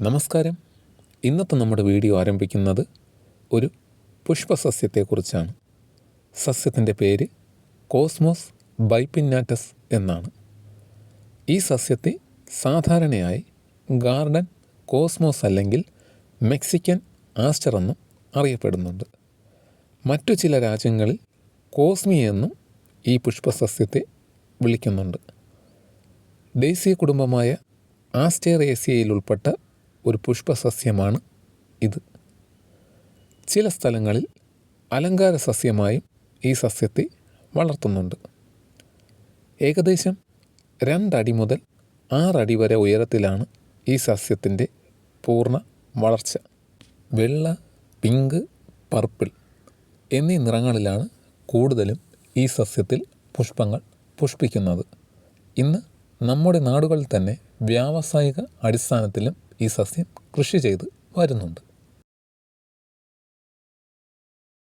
നമസ്കാരം. ഇന്നത്തെ നമ്മുടെ വീഡിയോ ആരംഭിക്കുന്നത് ഒരു പുഷ്പസസ്യത്തെക്കുറിച്ചാണ്. സസ്യത്തിന്റെ പേര് കോസ്മോസ് ബൈപ്പിന്നാറ്റസ് എന്നാണ്. ഈ സസ്യത്തെ സാധാരണയായി ഗാർഡൻ കോസ്മോസ് അല്ലെങ്കിൽ മെക്സിക്കൻ ആസ്റ്റർ എന്നും അറിയപ്പെടുന്നുണ്ട്. മറ്റു ചില രാജ്യങ്ങളിൽ കോസ്മി എന്നും ഈ പുഷ്പസസ്യത്തെ വിളിക്കുന്നുണ്ട്. ദേശീയ കുടുംബമായ ആസ്റ്റേറേസിയയിൽ ഉൾപ്പെട്ട ഒരു പുഷ്പസസ്യമാണ് ഇത്. ചില സ്ഥലങ്ങളിൽ അലങ്കാര സസ്യമായും ഈ സസ്യത്തെ വളർത്തുന്നുണ്ട്. ഏകദേശം രണ്ടടി മുതൽ ആറടി വരെ ഉയരത്തിലാണ് ഈ സസ്യത്തിന്റെ പൂർണ വളർച്ച. വെള്ള പിങ്ക് പർപ്പിൾ എന്നീ നിറങ്ങളിലാണ് കൂടുതലും ഈ സസ്യത്തിൽ പുഷ്പങ്ങൾ പുഷ്പിക്കുന്നത്. ഇന്ന് നമ്മുടെ നാടുകളിൽ തന്നെ വ്യാവസായിക അടിസ്ഥാനത്തിലും ഈ സസ്യം കൃഷി ചെയ്ത് വരുന്നുണ്ട്.